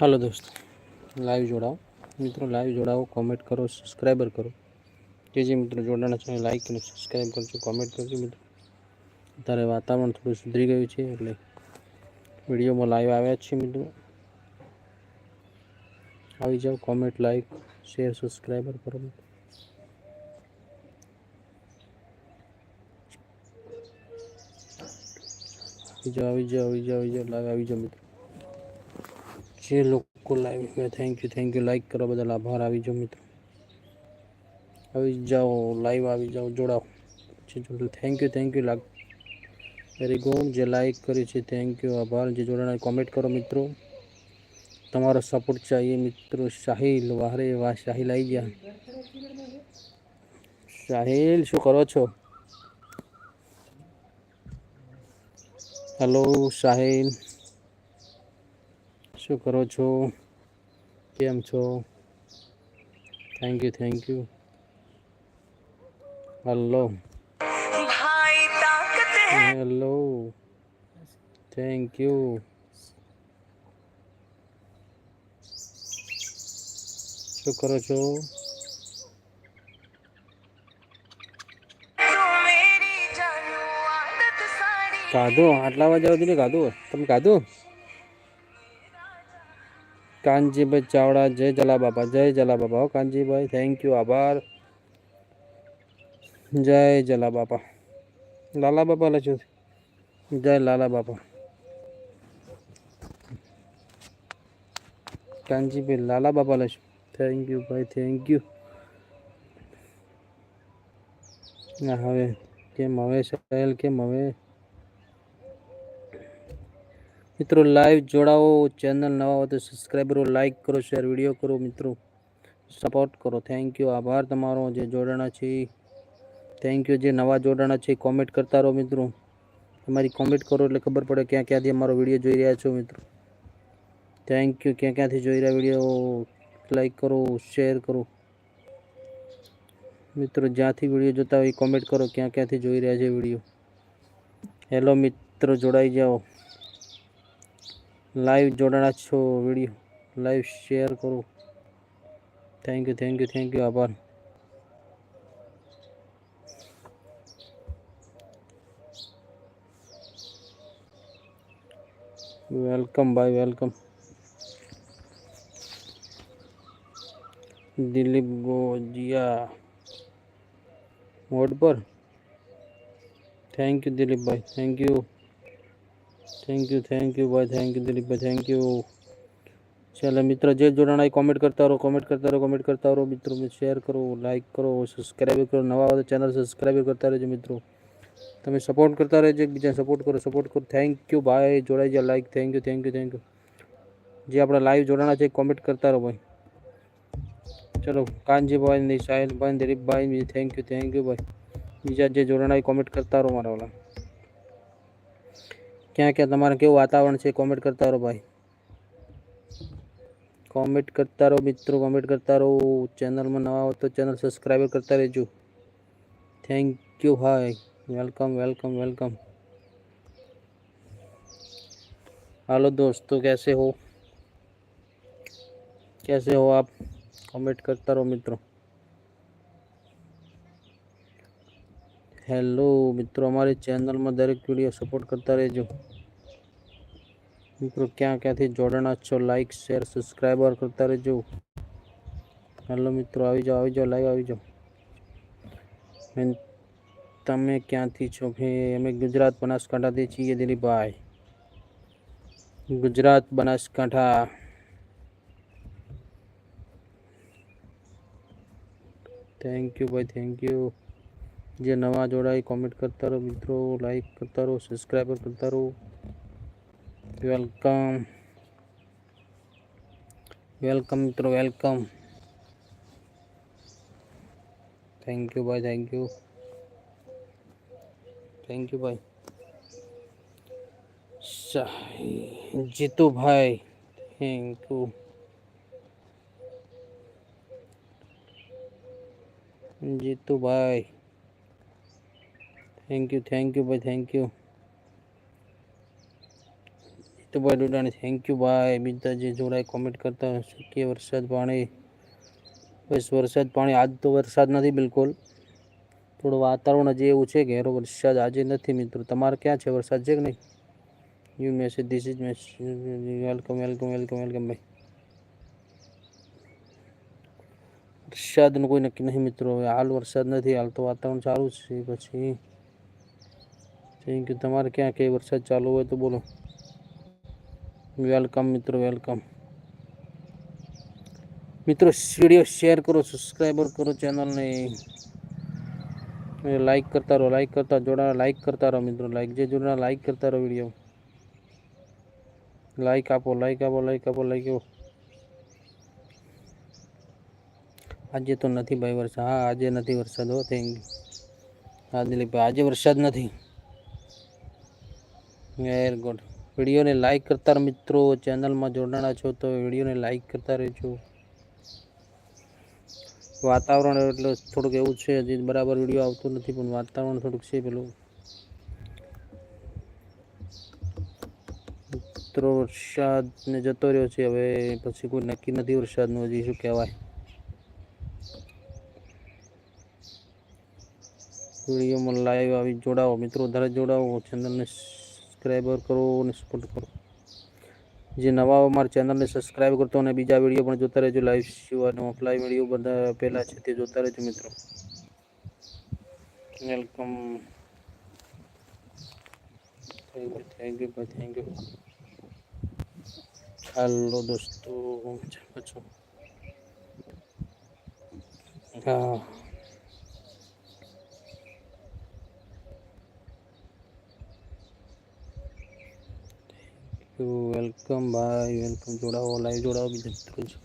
હાલો દોસ્તો લાઈવ જોડાઓ મિત્રો લાઈવ જોડાઓ કોમેન્ટ કરો સબસ્ક્રાઈબર કરો જે જે મિત્રો જોડાણા છે લાઈક અને સબસ્ક્રાઈબ કરજો કોમેન્ટ કરજો મિત્રો અત્યારે વાતાવરણ થોડું સુધરી ગયું છે એટલે વિડીયોમાં લાઈવ આવ્યા છે મિત્રો આવી જાઓ કોમેન્ટ લાઈક શેર સબસ્ક્રાઈબર કરો મિત્રો આવી જાઓ આવી જાઓ આવી જાઓ આવી જાઓ લાઈવ આવી જાઓ મિત્રો જે લોકો live thank you thank you like કરો બદલ આભાર. આવી જાઓ મિત્રો. આવી જાઓ લાઈવ આવી જાઓ, જોડાઓ. થેન્ક યુ થેન્ક યુ લાગ વેરી ગુડ જે લાઈક કરી છે થેન્ક યુ આભાર. જે જોડાણા કોમેન્ટ કરો મિત્રો. તમારો સપોર્ટ ચાહીએ મિત્રો. સાહિલ, વારે વાહ સાહિલ આવી ગયા. સાહિલ, શું કરો છો? હેલો સાહિલ. શું કરો છો? કેમ છો? Thank you thank you hello hello thank you શું કરો છો? કાધો આટલા વાગ્યા સુધી કાધું? તમે કાધું? કાનજીભાઈ ચાવડા જય જલા બાપા જય જલા બાપા હો કાનજીભાઈ થેન્ક યુ આભાર જય જલા બાપા લાલા બાપા લખ્યું છે. જય લાલા બાપા કાનજીભાઈ લાલા બાપા લખ્યું થેન્ક યુ ભાઈ થેન્ક યુ ના હવે કેમ હવે સહેલ કેમ હવે મિત્રો લાઈવ જોડાઓ ચેનલ નવા હોય તો સબસ્ક્રાઈબરો લાઈક કરો શેર વિડીયો કરો મિત્રો સપોર્ટ કરો થેન્ક યુ આભાર તમારો જે જોડાણા છે થેન્ક યુ જે નવા જોડાણા છે કોમેન્ટ કરતા રહો મિત્રો તમારી કોમેન્ટ કરો એટલે ખબર પડે ક્યાં ક્યાંથી અમારો વિડીયો જોઈ રહ્યા છો મિત્રો થેન્ક યુ ક્યાં ક્યાંથી જોઈ રહ્યા વિડીયો લાઈક કરો શેર કરો મિત્રો જ્યાંથી વિડીયો જોતા હોય કોમેન્ટ કરો ક્યાં ક્યાંથી જોઈ રહ્યા છે વિડીયો હેલો મિત્રો જોડાઈ જાઓ લાઈવ જોડાણા છો વિડીયો લાઈવ શેર કરો thank you thank you thank you આભાર વેલકમ ભાઈ વેલકમ દિલીપ ગોજિયા મોડ પર thank you Dilipbhai thank you thank you thank you ભાઈ thank you Dilipbhai thank you ચાલો મિત્રો જે જોડાણા એ કોમેન્ટ કરતા રહો કોમેન્ટ કરતા રહો કોમેન્ટ કરતા રહો મિત્રો શેર કરો લાઈક કરો સબસ્ક્રાઈબ કરો નવા હોય તો ચેનલ સબસ્ક્રાઈબ કરતા રહેજો મિત્રો તમે સપોર્ટ કરતા રહેજો એકબીજાને સપોર્ટ કરો સપોર્ટ કરો થેન્ક યુ ભાઈ જોડાઈ જાય like thank you thank you thank you જે આપણા લાઈવ જોડાણા છે કોમેન્ટ કરતા રહો ભાઈ ચલો કાનજીભાઈ ને સાહિલભાઈ ને Dilipbhai thank you thank you ભાઈ બીજા જે જોડાણા એ કોમેન્ટ કરતા રહો મારા વાલા ક્યાં ક્યાં તમારે કેવું વાતાવરણ છે કોમેન્ટ કરતા રહો ભાઈ કોમેન્ટ કરતા રહો મિત્રો કોમેન્ટ કરતા રહો ચેનલમાં નવા હો તો ચેનલ સબસ્ક્રાઈબર કરતા રહેજો thank you hi welcome welcome welcome hello दोस्तों कैसे हो कैसे हो आप कमेंट करता रहो मित्रों હેલો મિત્રો અમારી ચેનલમાં દરેક વિડીયો સપોર્ટ કરતા રહેજો મિત્રો ક્યાં ક્યાંથી જોડાણા છો લાઈક શેર સબસ્ક્રાઈબર કરતા રહેજો હેલો મિત્રો આવી જાઓ આવી જાઓ લાઈવ આવી જાઓ બેન તમે ક્યાંથી છો ભાઈ અમે ગુજરાત બનાસકાંઠાથી છીએ દિલીપભાઈ ગુજરાત બનાસકાંઠા થેન્ક યુ ભાઈ થેન્ક યુ જે નવા જોડાય કોમેન્ટ કરતા રહો મિત્રો લાઈક કરતા રહો સબસ્ક્રાઈબર કરતા રહો વેલકમ વેલકમ મિત્રો વેલકમ થેન્ક યુ ભાઈ થેન્ક યુ થેન્ક યુ ભાઈ શાહી- Jitubhai thank you Jitubhai thank you thank you ભાઈ thank you Jitubhai Dodani thank you ભાઈ બીજા જે જોડાય કોમેન્ટ કરતા કે વરસાદ પાણી. બસ વરસાદ પાણી, આજ તો વરસાદ નથી બિલકુલ. થોડું વાતાવરણ હજી એવું છે એરો વરસાદ આજે નથી મિત્રો. તમારે ક્યાં છે વરસાદ છે કે નહીં? You message this is message welcome welcome welcome welcome ભાઈ વરસાદનું કોઈ નક્કી નહીં મિત્રો. હવે હાલ વરસાદ નથી, હાલ તો વાતાવરણ સારું છે પછી. થેન્ક યુ તમારે ક્યાં કઈ વરસાદ ચાલુ હોય તો બોલો વેલકમ મિત્રો વેલકમ મિત્રો વિડીયો શેર કરો સબસ્ક્રાઈબર કરો ચેનલને લાઈક કરતા રહો લાઈક કરતા જોડા લાઈક કરતા રહો મિત્રો લાઈક જે જોડા લાઈક કરતા રહો વિડીયો લાઈક આપો લાઈક આપો લાઈક આપો લાઈક આપો આજે તો નથી ભાઈ વરસાદ હા આજે નથી વરસાદ હો થેન્ક યુ હા દિલીપભાઈ આજે વરસાદ નથી વેરી ગુડ વિડીયોને લાઈક કરતા મિત્રો. ચેનલમાં જોડાણા છો તો વિડીયોને લાઈક કરતા રહેજો. વાતાવરણ એટલે થોડુંક એવું છે હજી બરાબર વીડિયો આવતો નથી, પણ વાતાવરણ થોડુંક છે પેલું. મિત્રો, વરસાદ ને જતો રહ્યો છે. હવે પછી કોઈ નક્કી નથી વરસાદનું, હજી શું કહેવાય. વિડીયોમાં લાઈવ આવી જોડાવો મિત્રો. વધારે જોડાવો ચેનલને સબસ્ક્રાઈબર કરો અને સપોર્ટ કરો જે નવા હોય મારા ચેનલને સબસ્ક્રાઈબ કરતો અને બીજા વિડીયો પણ જોતા રહેજો લાઈવ સિવાય અને ઓફલાઈન વિડીયો બધા પહેલાં છે તે જોતા રહેજો મિત્રો welcome thank you thank you ભાઈ થેન્ક યુ હાલો દોસ્તો મજામાં છો વેલકમ ભાઈ વેલકમ જોડાવો લાઈવ જોડાવો, બીજા મિત્રો છે.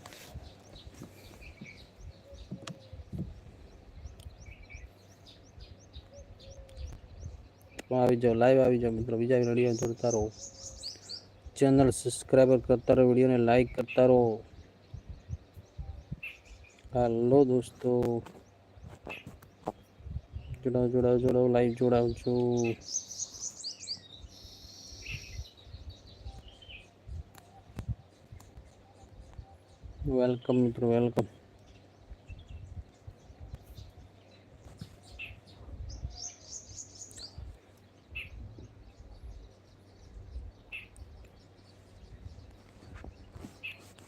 આવી જાઓ લાઈવ આવી જાઓ મિત્રો બીજા વીડિયો જોડતા રહો. ચેનલ સબસ્ક્રાઈબર કરતા રહો, વિડીયોને લાઈક કરતા રહો. હાલો દોસ્તો. જોડાવ જોડાવ જોડાવ લાઈવ જોડાવજો. વેલકમ મિત્રો વેલકમ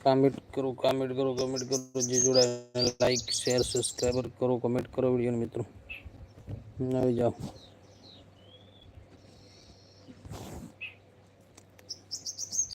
કમેન્ટ કરો કમેન્ટ કરો કમેન્ટ કરો જે જોડાય લાઈક શેર સબસ્ક્રાઈબર કરો કમેન્ટ કરો વિડીયો મિત્રો આવી જાઓ